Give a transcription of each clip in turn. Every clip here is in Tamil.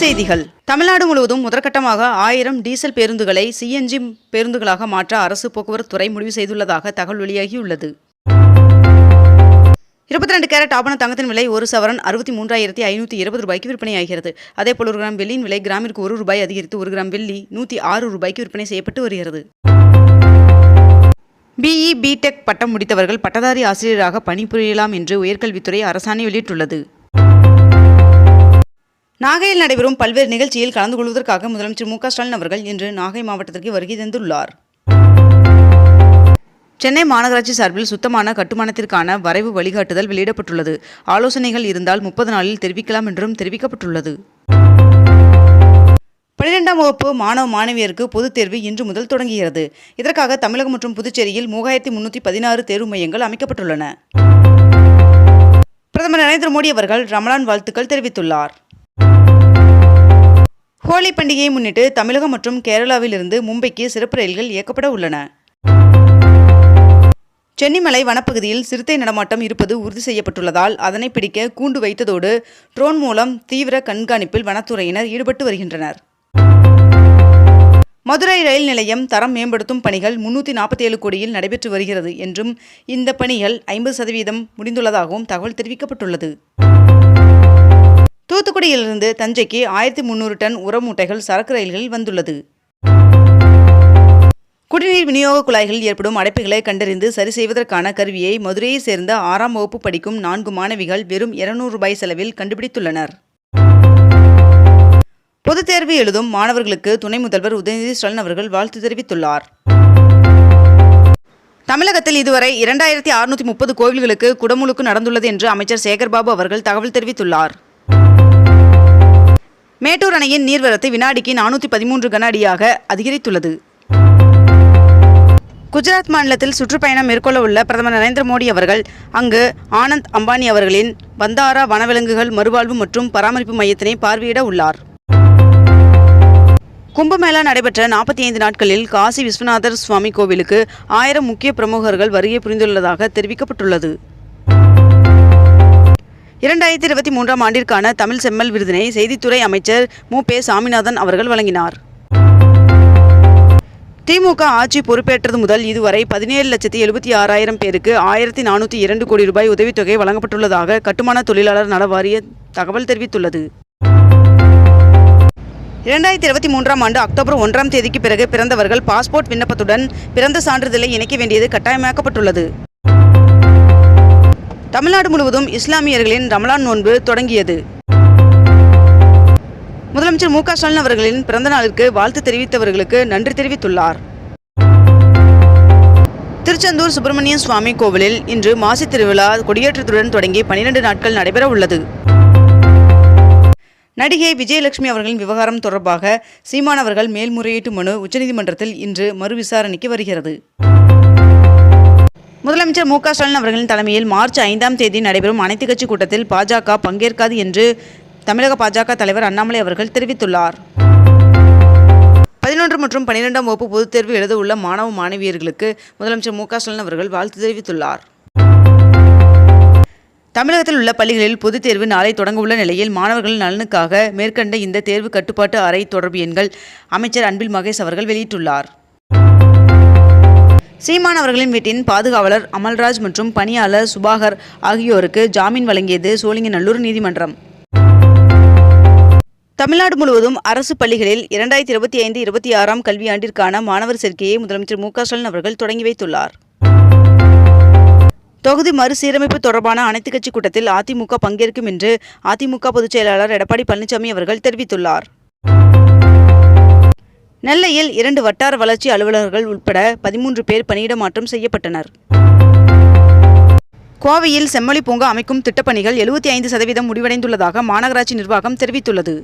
செய்திகள். தமிழ்நாடு முழுவதும் முதற்கட்டமாக ஆயிரம் டீசல் பேருந்துகளை சிஎன்ஜி பேருந்துகளாக மாற்ற அரசு போக்குவரத்து துறை முடிவு செய்துள்ளதாக தகவல் வெளியாகியுள்ளது. இருபத்தி ரெண்டு கேரட் ஆபண தங்கத்தின் விலை ஒரு சவரன் அறுபத்தி மூன்றாயிரத்தி ஐநூற்றி இருபது ரூபாய்க்கு விற்பனையாகிறது. அதேபோல் ஒரு கிராம் வெள்ளியின் விலை கிராமிற்கு ஒரு ரூபாய் அதிகரித்து ஒரு கிராம் வெள்ளி நூற்றி ஆறு ரூபாய்க்கு விற்பனை செய்யப்பட்டு வருகிறது. பிஇ பிடெக் பட்டம் முடித்தவர்கள் பட்டதாரி ஆசிரியராக பணிபுரியலாம் என்று உயர்கல்வித்துறை அரசாணை வெளியிட்டுள்ளது. நாகையில் நடைபெறும் பல்வேறு நிகழ்ச்சியில் கலந்து கொள்வதற்காக முதலமைச்சர் மு ஸ்டாலின் அவர்கள் இன்று நாகை மாவட்டத்திற்கு வருகை தந்துள்ளார். சென்னை மாநகராட்சி சார்பில் சுத்தமான கட்டுமானத்திற்கான வரைவு வழிகாட்டுதல் வெளியிடப்பட்டுள்ளது. ஆலோசனைகள் இருந்தால் முப்பது நாளில் தெரிவிக்கலாம் என்றும் தெரிவிக்கப்பட்டுள்ளது. பன்னிரெண்டாம் வகுப்பு மாணவ மாணவியருக்கு பொதுத் தேர்வு இன்று முதல் தொடங்குகிறது. இதற்காக தமிழகம் மற்றும் புதுச்சேரியில் மூவாயிரத்தி முன்னூற்றி பதினாறு தேர்வு மையங்கள் அமைக்கப்பட்டுள்ளன. பிரதமர் நரேந்திர மோடி அவர்கள் ரமலான் வாழ்த்துக்கள் தெரிவித்துள்ளார். ஹோலி பண்டிகையை முன்னிட்டு தமிழகம் மற்றும் கேரளாவிலிருந்து மும்பைக்கு சிறப்பு ரயில்கள் இயக்கப்பட உள்ளன. சென்னிமலை வனப்பகுதியில் சிறுத்தை நடமாட்டம் இருப்பது உறுதி செய்யப்பட்டுள்ளதால் அதனை பிடிக்க கூண்டு வைத்ததோடு ட்ரோன் மூலம் தீவிர கண்காணிப்பில் வனத்துறையினர் ஈடுபட்டு வருகின்றனர். மதுரை ரயில் நிலையம் தரம் மேம்படுத்தும் பணிகள் முன்னூற்றி நாற்பத்தி ஏழு கோடியில் நடைபெற்று வருகிறது என்றும் இந்த பணிகள் ஐம்பது சதவீதம் முடிந்துள்ளதாகவும் தகவல் தெரிவிக்கப்பட்டுள்ளது. தூத்துக்குடியிலிருந்து தஞ்சைக்கு ஆயிரத்தி முந்நூறு டன் உர மூட்டைகள் சரக்கு ரயில்களில் வந்துள்ளது. குடிநீர் விநியோக குழாய்களில் ஏற்படும் அடைப்புகளை கண்டறிந்து சரி செய்வதற்கான கருவியை மதுரையைச் சேர்ந்த ஆறாம் வகுப்பு படிக்கும் நான்கு மாணவிகள் வெறும் இருநூறு ரூபாய் செலவில் கண்டுபிடித்துள்ளனர். பொதுத் தேர்வு எழுதும் மாணவர்களுக்கு துணை முதல்வர் உதயநிதி ஸ்டாலின் அவர்கள் வாழ்த்து தெரிவித்துள்ளார். தமிழகத்தில் இதுவரை இரண்டாயிரத்தி அறுநூற்றி முப்பது கோவில்களுக்கு குடமுழுக்கு நடந்துள்ளது என்று அமைச்சர் சேகர்பாபு அவர்கள் தகவல் தெரிவித்துள்ளார். மேட்டூர் அணையின் நீர்வரத்து வினாடிக்கு நானூற்றி பதிமூன்று கன அடியாக அதிகரித்துள்ளது. குஜராத் மாநிலத்தில் சுற்றுப்பயணம் மேற்கொள்ள உள்ள பிரதமர் நரேந்திர மோடி அவர்கள் அங்கு ஆனந்த் அம்பானி அவர்களின் பந்தாரா வனவிலங்குகள் மறுவாழ்வு மற்றும் பராமரிப்பு மையத்தினை பார்வையிட உள்ளார். கும்பமேளா நடைபெற்ற நாற்பத்தி ஐந்து நாட்களில் காசி விஸ்வநாதர் சுவாமி கோவிலுக்கு ஆயிரம் முக்கிய பிரமுகர்கள் வருகை புரிந்துள்ளதாக தெரிவிக்கப்பட்டுள்ளது. இரண்டாயிரத்தி இருபத்தி மூன்றாம் ஆண்டிற்கான தமிழ் செம்மல் விருதினை செய்தித்துறை அமைச்சர் மு. பே. சாமிநாதன் அவர்கள் வழங்கினார். திமுக ஆட்சி பொறுப்பேற்றது முதல் இதுவரை பதினேழு லட்சத்தி எழுபத்தி ஆறாயிரம் பேருக்கு ஆயிரத்தி நானூற்றி இரண்டு கோடி ரூபாய் உதவித்தொகை வழங்கப்பட்டுள்ளதாக கட்டுமான தொழிலாளர் நல வாரிய தகவல் தெரிவித்துள்ளது. இரண்டாயிரத்தி இருபத்தி மூன்றாம் ஆண்டு அக்டோபர் ஒன்றாம் தேதிக்கு பிறகு பிறந்தவர்கள் பாஸ்போர்ட் விண்ணப்பத்துடன் பிறந்த சான்றிதழை இணைக்க வேண்டியது கட்டாயமாக்கப்பட்டுள்ளது. தமிழ்நாடு முழுவதும் இஸ்லாமியர்களின் ரமலான் நோன்பு தொடங்கியது. முதலமைச்சர் மு க ஸ்டாலின் அவர்களின் பிறந்த நாளுக்கு வாழ்த்து தெரிவித்தவர்களுக்கு நன்றி தெரிவித்துள்ளார். திருச்செந்தூர் சுப்பிரமணிய சுவாமி கோவிலில் இன்று மாசி திருவிழா கொடியேற்றத்துடன் தொடங்கி பனிரெண்டு நாட்கள் நடைபெற உள்ளது. நடிகை விஜயலட்சுமி அவர்களின் விவகாரம் தொடர்பாக சீமானவர்கள் மேல்முறையீட்டு மனு உச்சநீதிமன்றத்தில் இன்று மறு விசாரணைக்கு வருகிறது. முதலமைச்சர் மு க ஸ்டாலின் அவர்களின் தலைமையில் மார்ச் ஐந்தாம் தேதி நடைபெறும் அனைத்துக் கட்சி கூட்டத்தில் பாஜக பங்கேற்காது என்று தமிழக பாஜக தலைவர் அண்ணாமலை அவர்கள் தெரிவித்துள்ளார். பதினொன்று மற்றும் பன்னிரெண்டாம் வகுப்பு பொதுத் தேர்வு எழுத உள்ள மாணவ மாணவியர்களுக்கு முதலமைச்சர் மு க ஸ்டாலின் அவர்கள் வாழ்த்து தெரிவித்துள்ளார். தமிழகத்தில் உள்ள பள்ளிகளில் பொதுத் தேர்வு நாளை தொடங்க உள்ள நிலையில் மாணவர்கள் நலனுக்காக மேற்கண்ட இந்த தேர்வு கட்டுப்பாட்டு அறை தொடர்பு எண்கள் அமைச்சர் அன்பில் மகேஷ் அவர்கள் வெளியிட்டுள்ளார். சீமான் அவர்களின் வீட்டின் பாதுகாவலர் அமல்ராஜ் மற்றும் பணியாளர் சுபாகர் ஆகியோருக்கு ஜாமீன் வழங்கியது சோழிங்கநல்லூர் நீதிமன்றம். தமிழ்நாடு முழுவதும் அரசு பள்ளிகளில் இரண்டாயிரத்தி இருபத்தி ஐந்து இருபத்தி ஆறாம் கல்வியாண்டிற்கான மாணவர் சேர்க்கையை முதலமைச்சர் மு ஸ்டாலின் அவர்கள் தொடங்கி வைத்துள்ளார். தொகுதி மறுசீரமைப்பு தொடர்பான அனைத்துக் கட்சி கூட்டத்தில் அதிமுக பங்கேற்கும் என்று அதிமுக பொதுச் செயலாளர் எடப்பாடி பழனிசாமி அவர்கள் தெரிவித்துள்ளார். நெல்லையில் இரண்டு வட்டார வளர்ச்சி அலுவலர்கள் உட்பட பதிமூன்று பேர் பணியிட மாற்றம் செய்யப்பட்டனர். கோவையில் செம்மொழி பூங்கா அமைக்கும் திட்டப்பணிகள் எழுபத்தி ஐந்து சதவீதம் முடிவடைந்துள்ளதாக மாநகராட்சி நிர்வாகம் தெரிவித்துள்ளது.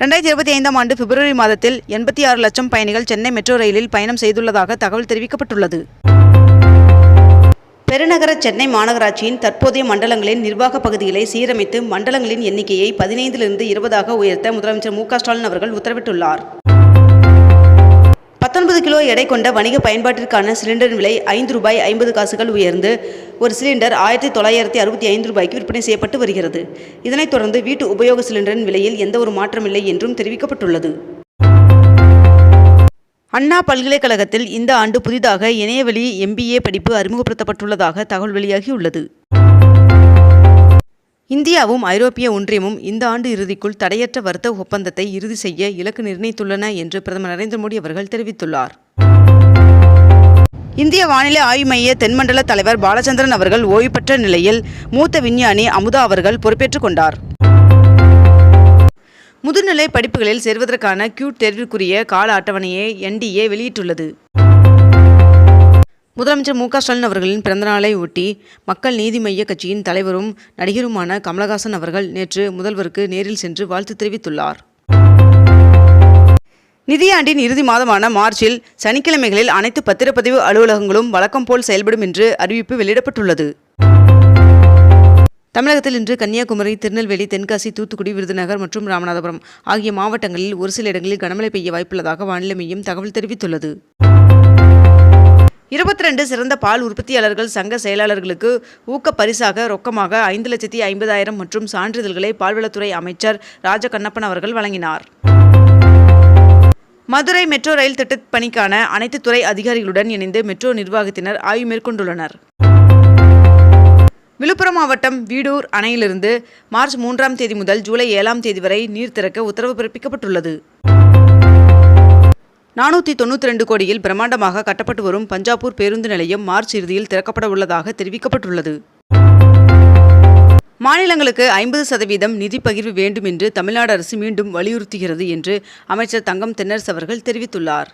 ரெண்டாயிரத்தி இருபத்தி ஐந்தாம் ஆண்டு பிப்ரவரி மாதத்தில் எண்பத்தி ஆறு லட்சம் பயணிகள் சென்னை மெட்ரோ ரயிலில் பயணம் செய்துள்ளதாக தகவல் தெரிவிக்கப்பட்டுள்ளது. பெருநகர சென்னை மாநகராட்சியின் தற்போதைய மண்டலங்களின் நிர்வாக பகுதிகளை சீரமைத்து மண்டலங்களின் எண்ணிக்கையை பதினைந்திலிருந்து இருபதாக உயர்த்த முதலமைச்சர் மு ஸ்டாலின் அவர்கள் உத்தரவிட்டுள்ளார். பத்தொன்பது கிலோ எடை கொண்ட வணிக பயன்பாட்டிற்கான சிலிண்டரின் விலை ஐந்து ரூபாய் ஐம்பது காசுகள் உயர்ந்து ஒரு சிலிண்டர் ஆயிரத்தி தொள்ளாயிரத்தி அறுபத்தி ஐந்து ரூபாய்க்கு விற்பனை செய்யப்பட்டு வருகிறது. இதனைத் தொடர்ந்து வீட்டு உபயோக சிலிண்டரின் விலையில் எந்த ஒரு மாற்றமில்லை என்றும் தெரிவிக்கப்பட்டுள்ளது. அண்ணா பல்கலைக்கழகத்தில் இந்த ஆண்டு புதிதாக இணையவழி எம்பிஏ படிப்பு அறிமுகப்படுத்தப்பட்டுள்ளதாக தகவல் வெளியாகியுள்ளது. இந்தியாவும் ஐரோப்பிய ஒன்றியமும் இந்த ஆண்டு இறுதிக்குள் தடையற்ற வர்த்தக ஒப்பந்தத்தை இறுதி செய்ய இலக்கு நிர்ணயித்துள்ளன என்று பிரதமர் நரேந்திர மோடி அவர்கள் தெரிவித்துள்ளார். இந்திய வானிலை ஆய்வு மைய தென்மண்டல தலைவர் பாலச்சந்திரன் அவர்கள் ஓய்வு பெற்ற நிலையில் மூத்த விஞ்ஞானி அமுதா அவர்கள் பொறுப்பேற்றுக் கொண்டார். முதுநிலை படிப்புகளில் சேர்வதற்கான கியூட் தேர்விற்குரிய கால அட்டவணையை என்டிஏ வெளியிட்டுள்ளது. முதலமைச்சர் மு க ஸ்டாலின் அவர்களின் பிறந்தநாளை ஒட்டி மக்கள் நீதி மய்ய கட்சியின் தலைவரும் நடிகருமான கமலஹாசன் அவர்கள் நேற்று முதல்வருக்கு நேரில் சென்று வாழ்த்து தெரிவித்துள்ளார். நிதியாண்டின் இறுதி மாதமான மார்ச்சில் சனிக்கிழமைகளில் அனைத்து பத்திரப்பதிவு அலுவலகங்களும் வழக்கம் போல் செயல்படும் என்று அறிவிப்பு வெளியிடப்பட்டுள்ளது. தமிழகத்தில் இன்று கன்னியாகுமரி திருநெல்வேலி தென்காசி தூத்துக்குடி விருதுநகர் மற்றும் ராமநாதபுரம் ஆகிய மாவட்டங்களில் ஒரு சில இடங்களில் கனமழை பெய்ய வாய்ப்புள்ளதாக வானிலை மையம் தகவல் தெரிவித்துள்ளது. இருபத்தி ரெண்டு சிறந்த பால் உற்பத்தியாளர்கள் சங்க செயலாளர்களுக்கு ஊக்க பரிசாக ரொக்கமாக ஐந்து லட்சத்தி ஐம்பதாயிரம் மற்றும் சான்றிதழ்களை பால்வளத்துறை அமைச்சர் ராஜ கண்ணப்பன் அவர்கள் வழங்கினார். மதுரை மெட்ரோ ரயில் திட்டப் பணிக்கான அனைத்து துறை அதிகாரிகளுடன் இணைந்து மெட்ரோ நிர்வாகத்தினர் ஆய்வு மேற்கொண்டுள்ளனர். விழுப்புரம் மாவட்டம் வீடூர் அணையிலிருந்து மார்ச் மூன்றாம் தேதி முதல் ஜூலை ஏழாம் தேதி வரை நீர் திறக்க உத்தரவு பிறப்பிக்கப்பட்டுள்ளது. நானூற்றி தொண்ணூற்றி ரெண்டு கோடியில் பிரம்மாண்டமாக கட்டப்பட்டு வரும் பஞ்சாப்பூர் பேருந்து நிலையம் மார்ச் இறுதியில் திறக்கப்பட உள்ளதாக தெரிவிக்கப்பட்டுள்ளது. மாநிலங்களுக்கு ஐம்பது சதவீதம் நிதி பகிர்வு வேண்டும் என்று தமிழ்நாடு அரசு மீண்டும் வலியுறுத்துகிறது என்று அமைச்சர் தங்கம் தென்னரசு அவர்கள் தெரிவித்துள்ளார்.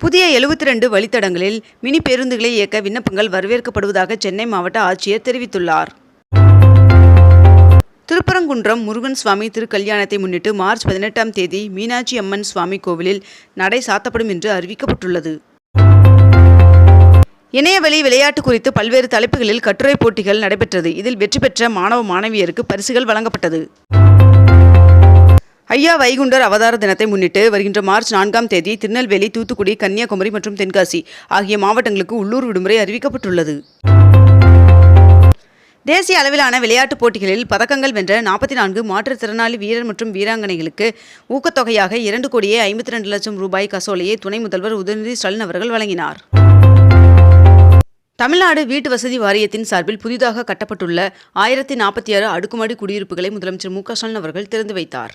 புதிய எழுபத்தி ரெண்டு வழித்தடங்களில் மினி பேருந்துகளை இயக்க விண்ணப்பங்கள் வரவேற்கப்படுவதாக சென்னை மாவட்ட ஆட்சியர் தெரிவித்துள்ளார். திருப்பரங்குன்றம் முருகன் சுவாமி திருக்கல்யாணத்தை முன்னிட்டு மார்ச் பதினெட்டாம் தேதி மீனாட்சி அம்மன் சுவாமி கோவிலில் நடை சாத்தப்படும் என்று அறிவிக்கப்பட்டுள்ளது. இணையவழி விளையாட்டு குறித்து பல்வேறு தலைப்புகளில் கட்டுரை போட்டிகள் நடைபெற்றது. இதில் வெற்றி பெற்ற மாணவ மாணவியருக்கு பரிசுகள் வழங்கப்பட்டது. ஐயா வைகுண்டர் அவதார தினத்தை முன்னிட்டு வருகின்ற மார்ச் நான்காம் தேதி திருநெல்வேலி தூத்துக்குடி கன்னியாகுமரி மற்றும் தென்காசி ஆகிய மாவட்டங்களுக்கு உள்ளூர் விடுமுறை அறிவிக்கப்பட்டுள்ளது. தேசிய அளவிலான விளையாட்டுப் போட்டிகளில் பதக்கங்கள் வென்ற நாற்பத்தி நான்கு மாற்றுத்திறனாளி வீரர் மற்றும் வீராங்கனைகளுக்கு ஊக்கத்தொகையாக இரண்டு கோடியே ஐம்பத்தி ரெண்டு லட்சம் ரூபாய் கசோலையை துணை முதல்வர் உதயநிதி ஸ்டாலின் அவர்கள் வழங்கினார். தமிழ்நாடு வீட்டு வசதி வாரியத்தின் சார்பில் புதிதாக கட்டப்பட்டுள்ள ஆயிரத்தி நாற்பத்தி ஆறு அடுக்குமாடி குடியிருப்புகளை முதலமைச்சர் மு க ஸ்டாலின் அவர்கள் திறந்து வைத்தார்.